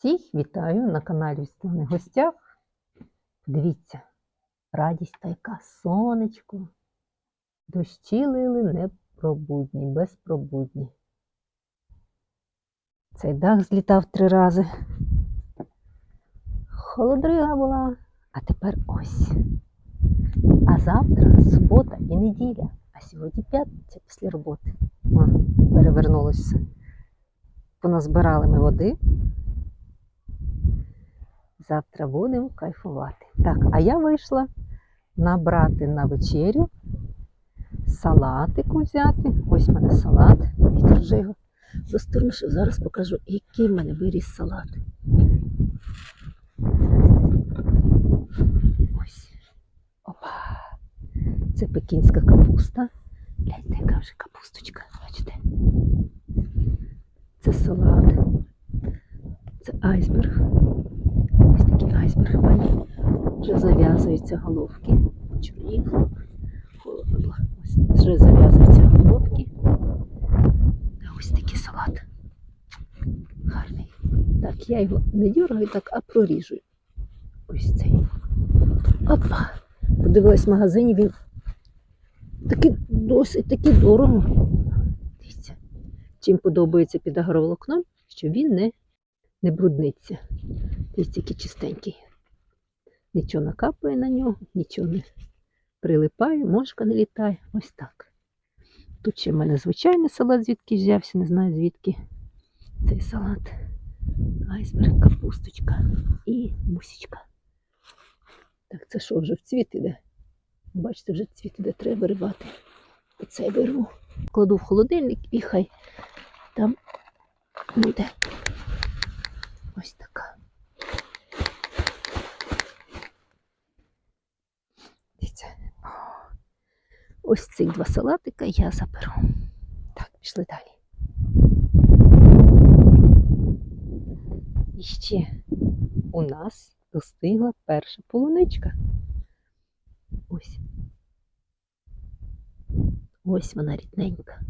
Всіх вітаю на каналі в гостях. Дивіться, радість та яка сонечко. Дощі лили непробудні, безпробудні. Цей дах злітав три рази. Холодрига була, а тепер ось. А завтра субота і неділя, а сьогодні п'ятниця після роботи. О, перевернулося все. Поназбирали ми води. Завтра будемо кайфувати. Так, а я вийшла набрати на вечерю салатику взяти. Ось в мене салат. Вітер вже його розтормошив. Зараз покажу, який в мене виріс салат. Ось. Опа. Це пекінська капуста. Гляньте, яка вже капусточка. Бачите? Це салат. Це айсберг. Ось такий айсберг в. Вже зав'язуються головки. Чорнів. Холодно було. Ось вже зав'язуються головки. Та ось такий салат. Гарний. Так, я його не дюргаю так, а проріжу. Ось цей. Опа! Подивилась в магазині, він такий досить таки дорого. Дивіться. Чим подобається під агроволокном, що він не, не брудниться. Дивіться, який чистенький. Нічого накапує на нього, нічого не прилипає, мошка не літає. Ось так. Тут ще в мене звичайний салат, звідки взявся, не знаю звідки. Цей салат. Айсберг, капусточка і мусічка. Так, це що вже в цвіт іде? Бачите, вже цвіт іде, треба виривати. Оце беру. Кладу в холодильник і хай там буде ось така. Ось цих два салатика я заберу. Так, пішли далі. І ще у нас достигла перша полуничка. Ось. Ось вона рідненька.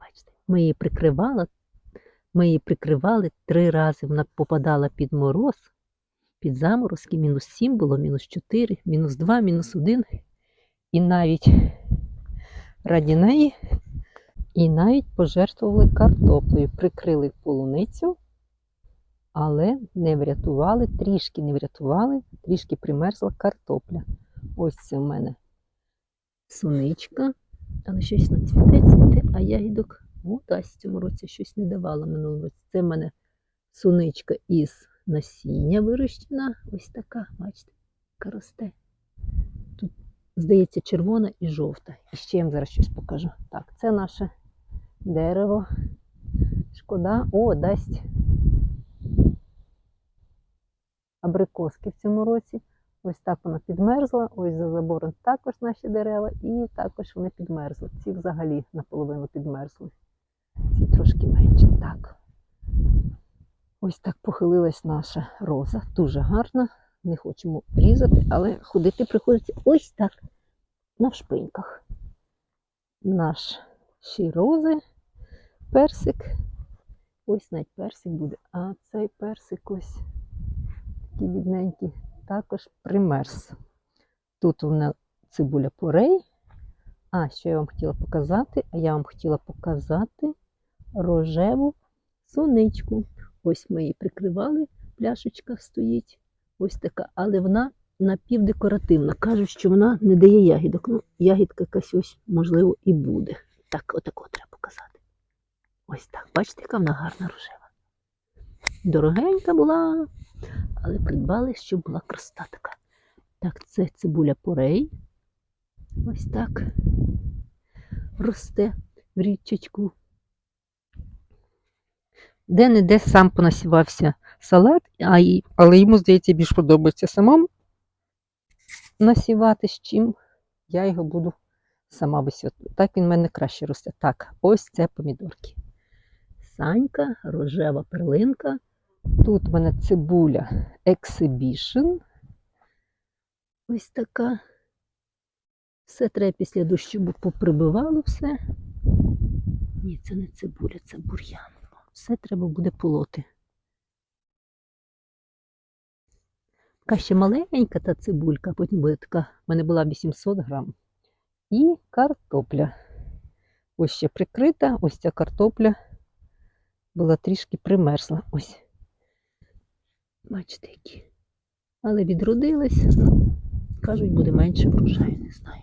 Бачите, ми її прикривали, ми її прикривали три рази. Вона попадала під мороз, під заморозки. Мінус 7 було, мінус 4, мінус 2, мінус 1. І навіть раді неї, і навіть пожертвували картоплею, прикрили полуницю, але не врятували, трішки не врятували, трішки примерзла картопля. Ось це в мене суничка, але щось на цвіте, цвіте, а ягідок в цьому році щось не давала минулого році. Це в мене суничка із насіння вирощена. Ось така, бачите, яка росте. Тут, здається, червона і жовта. І ще я вам зараз щось покажу. Так, це наше дерево. Шкода, о, дасть абрикоски в цьому році. Ось так вона підмерзла, ось за забором також наші дерева, і також вони підмерзли. Ці взагалі наполовину підмерзли. Ці трошки менше. Так. Ось так похилилась наша роза. Дуже гарна. Не хочемо різати, але ходити приходиться ось так на вшпиньках. Наш ще рози, персик. Ось навіть персик буде. А цей персик ось такий бідненький також примерз. Тут у мене цибуля порей. А, що я вам хотіла показати? А я вам хотіла показати рожеву суничку. Ось ми її прикривали, пляшечка стоїть. Ось така, але вона напівдекоративна. Кажуть, що вона не дає ягідок. Ну, ягідка якась ось, можливо, і буде. Так, отако треба показати. Ось так. Бачите, яка вона гарна рожева. Дорогенька була, але придбали, щоб була красота така. Так, це цибуля порей. Ось так росте в річечку. Де-не-де сам понасівався салат, а й- але йому, здається, більш подобається самому насівати, з чим я його буду сама висвітлювати. Так він в мене краще росте. Так, ось це помідорки. Санька, рожева перлинка. Тут в мене цибуля Exhibition. Ось така. Все треба після дощу, бо поприбивало все. Ні, це не цибуля, це бур'ян. Все треба буде полоти. Така ще маленька та цибулька, потім буде така, в мене була 800 грам. І картопля. Ось ще прикрита, ось ця картопля була трішки примерзла. Ось. Бачите, які. Але відродилась. Кажуть, буде менше врожаю, не знаю.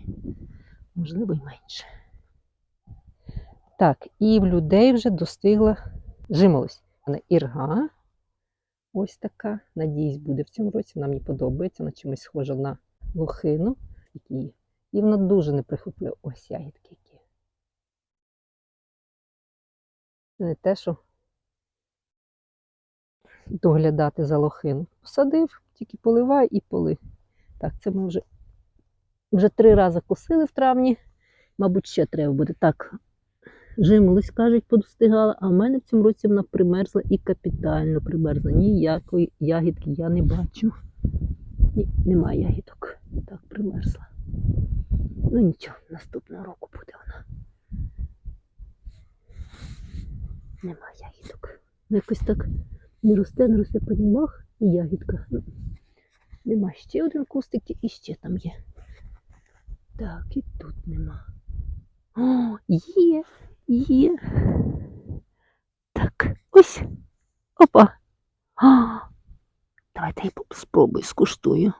Можливо, й менше. Так, і в людей вже достигла жимолость. Вона ірга. Ось така. Надіюсь, буде в цьому році. Вона мені подобається. Вона чимось схожа на лохину. І вона дуже неприхотлива. Ось ягідки які. Не те, що доглядати за лохину. Посадив, тільки поливай і поли. Так, це ми вже, вже три рази косили в травні. Мабуть, ще треба буде. Так, жимолись, кажуть, подостигала, а в мене в цьому році вона примерзла і капітально примерзла. Ніякої ягідки я не бачу. Ні, немає ягідок. Так, примерзла. Ну нічого, наступного року буде вона. Нема ягідок. Ну, якось так не росте, не росте по німах і ягідка. Нема ще один кустик і ще там є. Так, і тут нема. О, є, є. Так, ось. Опа. А, давайте я спробую, скуштую.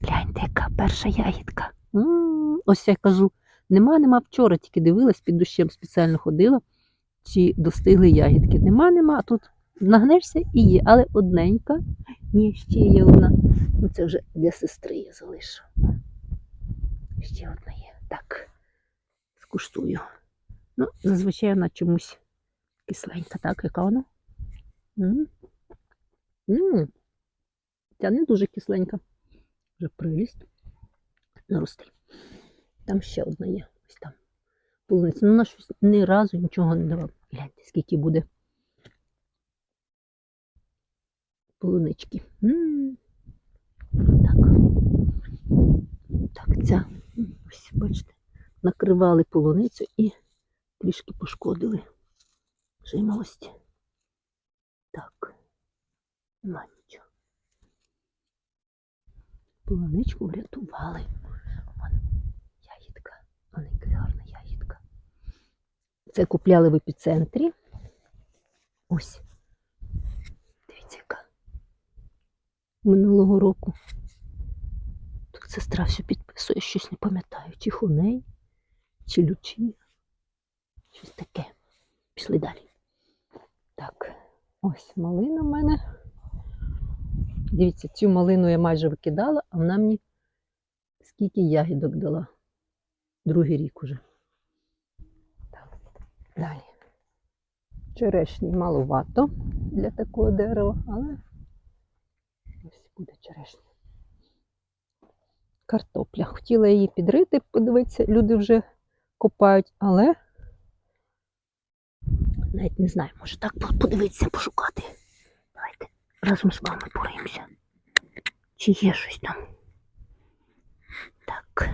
Гляньте, яка перша ягідка. М, Ось я кажу, нема, нема вчора, тільки дивилась, під дощем спеціально ходила, чи достигли ягідки. Нема, нема, а тут нагнешся і є, але одненька. Ні, ще є одна. Ну, це вже для сестри я залишу. Ще одна є. Так, скуштую. Ну, зазвичай вона чомусь кисленька, так, яка вона? М? М. Ця не дуже кисленька. Вже приліст. Нарости. Там ще одна є. Ось там. Полуниця. Ну, вона щось ні разу нічого не давала. Гляньте, скільки буде полунички. М. Так. Так, ця. Ось, бачите, накривали полуницю і трішки пошкодили жимолості. Так, нема нічого. Полуничку врятували. Вон, ягідка. Маленька гарна ягідка. Це купляли в епіцентрі. Ось. Дивіться, яка. Минулого року. Тут сестра все підписує, щось не пам'ятаю. Чи хуней, чи лючі. Щось таке. Пішли далі. Так, ось малина в мене. Дивіться, цю малину я майже викидала, а вона мені скільки ягідок дала. Другий рік уже. Так, далі. Черешні маловато для такого дерева, але ось буде черешня. Картопля. Хотіла її підрити, подивитися, люди вже копають, але навіть не знаю, може так по- подивитися, пошукати. Давайте разом з вами поримося. Чи є щось там? Так.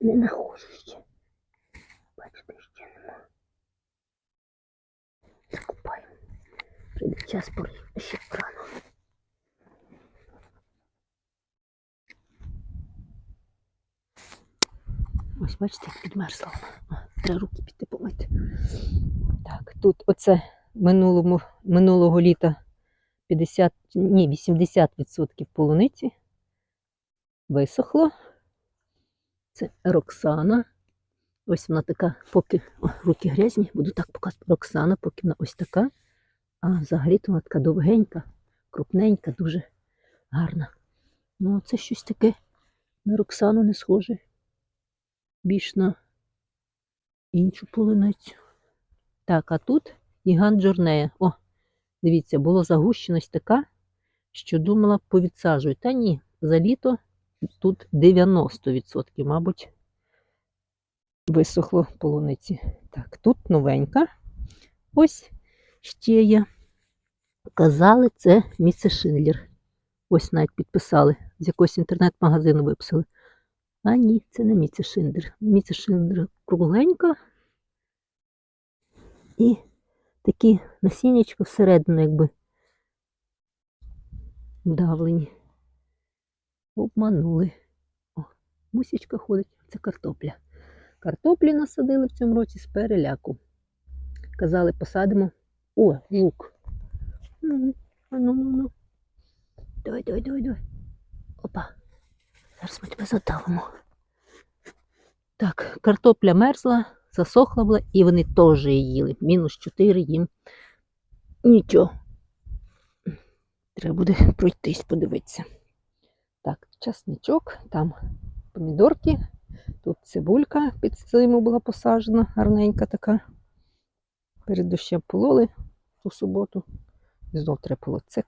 Не нахожу ще. Бачите, ще нема. Закупаємо. Прийде час порив, ще рано. Ось бачите, як підмерзла Треба руки піти помити. Так, тут оце минулому, минулого літа 50, ні, 80% полуниці висохло. Це Роксана. Ось вона така, поки О, руки грязні, буду так показувати. Роксана, поки вона ось така. А взагалі то вона така довгенька, крупненька, дуже гарна. Ну, це щось таке на Роксану не схоже. Більш на іншу полуницю. Так, а тут Іган Джорнея. О, дивіться, була загущеність така, що думала повідсаджую. Та ні, за літо тут 90%, мабуть, висохло полуниці. Так, тут новенька. Ось ще є. Казали, це міце Шиндлер. Ось навіть підписали, з якогось інтернет-магазину виписали. А ні, це не Міця Шиндер. Міця Шиндер кругленька. І такі насіннячка всередину, якби вдавлені. Обманули. О, мусічка ходить, це картопля. Картоплі насадили в цьому році з переляку. Казали, посадимо. О, лук. Ну, а ну, ну, ну. Давай, давай, давай, давай. Опа. Зараз ми тебе задавимо. Так, картопля мерзла, засохла була, і вони теж її їли. Мінус 4 їм. Нічого. Треба буде пройтись, подивитися. Так, часничок, там помідорки, тут цибулька під зиму була посаджена, гарненька така. Перед дощем пололи ту суботу. Знов треба. Це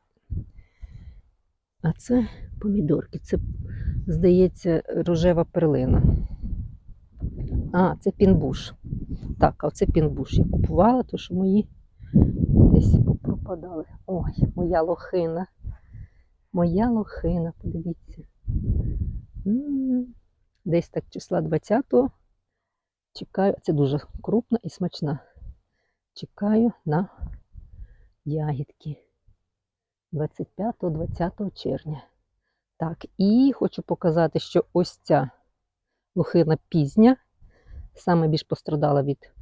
а це помідорки. Це, здається, рожева перлина. А, це пінбуш. Так, а оце пінбуш. Я купувала, то що мої десь пропадали. Ой, моя лохина. Моя лохина, подивіться. Десь так числа 20-го. Чекаю, це дуже крупна і смачна. Чекаю на ягідки. 25-20 червня. Так, і хочу показати, що ось ця лохина пізня, саме більш пострадала від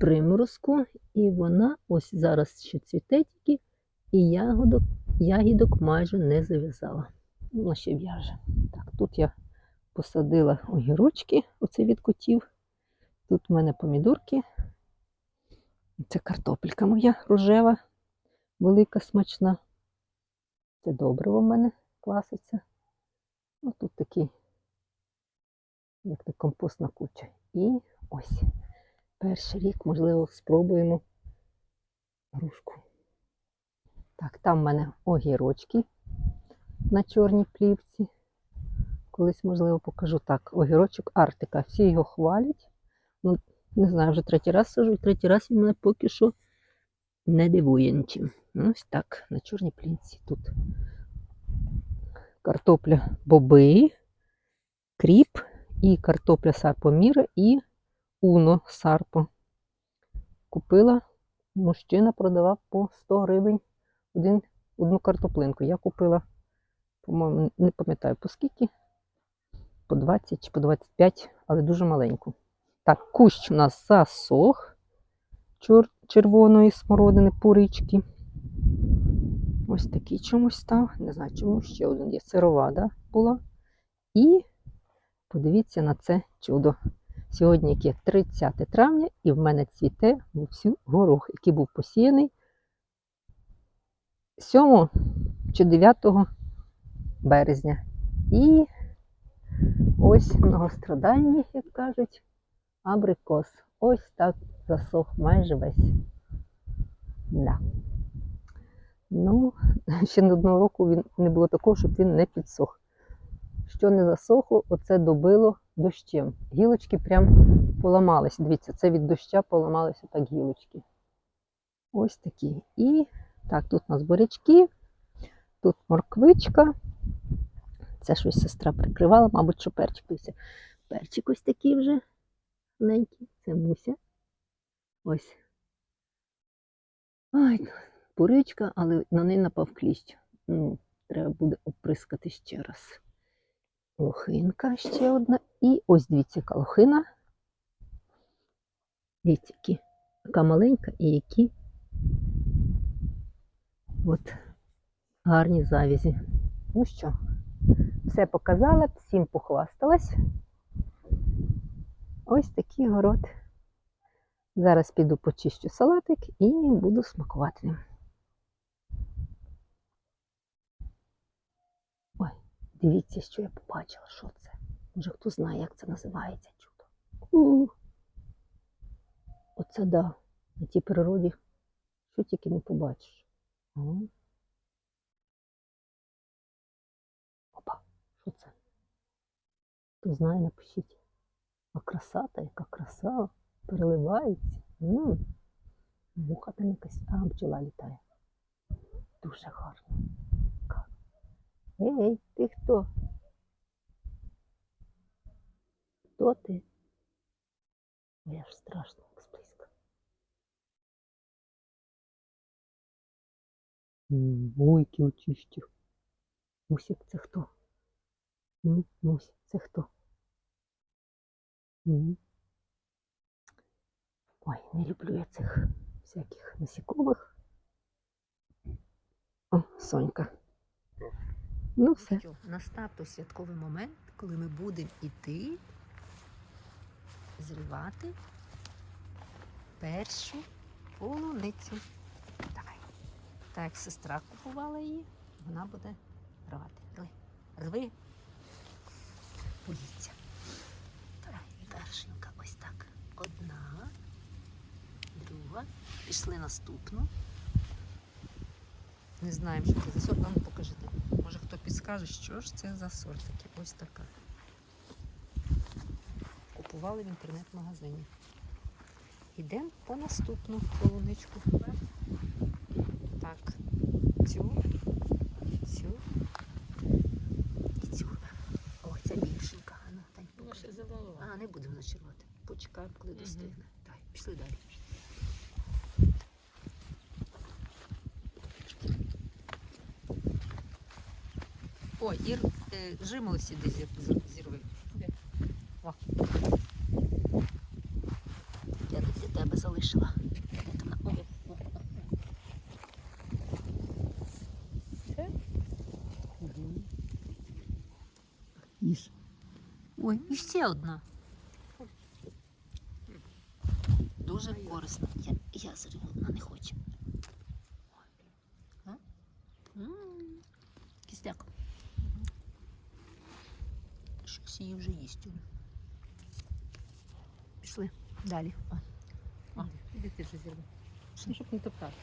приморозку, і вона ось зараз ще цвіте тільки, і ягодок, ягідок майже не зав'язала. Вона ще в'яже. Так, тут я посадила огірочки, оце від котів. Тут в мене помідорки. Це картопелька моя рожева велика, смачна. Це добриво в мене класиться. Ну, тут такий, як то компостна куча. І ось перший рік, можливо, спробуємо грушку. Так, там в мене огірочки на чорній плівці. Колись, можливо, покажу так. Огірочок Артика. Всі його хвалять. Не знаю, вже третій раз сажу, третій раз він мене поки що не дивує нічим. Ну, Ось так, на чорній плінці тут картопля боби, кріп і картопля сарпоміра і уно сарпо. Купила, мужчина продавав по 100 гривень один, одну картоплинку. Я купила, по-моєму, не пам'ятаю по скільки, по 20 чи по 25, але дуже маленьку. Так, кущ у нас засох червоної смородини порички. Ось такий чомусь став. Не знаю, чому ще один є. Сирова да, була. І подивіться на це чудо. Сьогодні яке 30 травня, і в мене цвіте всю горох, який був посіяний 7 чи 9 березня. І ось многострадальний, як кажуть, абрикос. Ось так засох майже весь. Да. Ну, ще не одного року він не було такого, щоб він не підсох. Що не засохло, оце добило дощем. Гілочки прям поламались. Дивіться, це від доща поламалися так гілочки. Ось такі. І так, тут у нас бурячки, тут морквичка. Це щось сестра прикривала, мабуть, що перчик. Перчик ось такий вже маленький. Це муся. Ось. Ой, буричка, але на неї напав кліщ. Ну, треба буде оприскати ще раз. Лохинка ще одна. І ось дивіться, яка лохина. Дивіться, які, яка маленька і які от гарні завязі. Ну що, все показала, всім похвасталась. Ось такий город. Зараз піду почищу салатик і буду смакувати. Ой, дивіться, що я побачила, що це. Може хто знає, як це називається чудо. У, Оце да. На тій природі, що тільки не побачиш. О. Опа, що це? Хто знає, напишіть. А краса та яка краса переливається. М. Муха там якась, а бджола літає. Дуже гарно. Ей, ти хто? Хто ти? Ой, аж страшно як зблизька. М, Ой. Мусік, це хто? М, Мусь, це хто? Ой, не люблю я цих всяких насікомих. О, Сонька. Ну все. Що настав той святковий момент, коли ми будемо іти зривати першу полуницю. Давай. Так як сестра купувала її, вона буде рвати. Рви. Рви. Боїться. Давай, першенька, ось так. Одна, друга. Пішли наступну. Не знаємо, що це за сорт, нам покажете. Може хто підскаже, що ж це за сорт такий. Ось така. Купували в інтернет-магазині. Йдемо по наступну полуничку. Так, цю, цю і цю. Ой, це більшенька. Ну, Тань, покажи. А, не будемо начервати. Почекаємо, коли Мгм. достигне. Так, пішли далі. Ой, Ір, е, жимолость іди зір, зір- зірви. Де? О. Я тут для тебе залишила. Де там на- О, о, о, о. Це? Мгм. Їж. Ой, і ще одна. Дуже корисно. Я, я зриву, вона не хоче. А? М, Кисляк. Щось її вже їсть. Пішли далі. О, А. Іди ти вже зірви. Ну, щоб не топтати.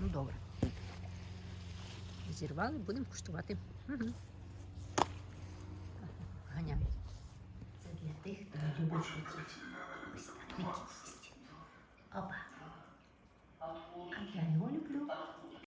ну добре. Зірвали, будемо куштувати. Угу. Ганяй. Це для тих, хто любить життя. Опа. А я його люблю.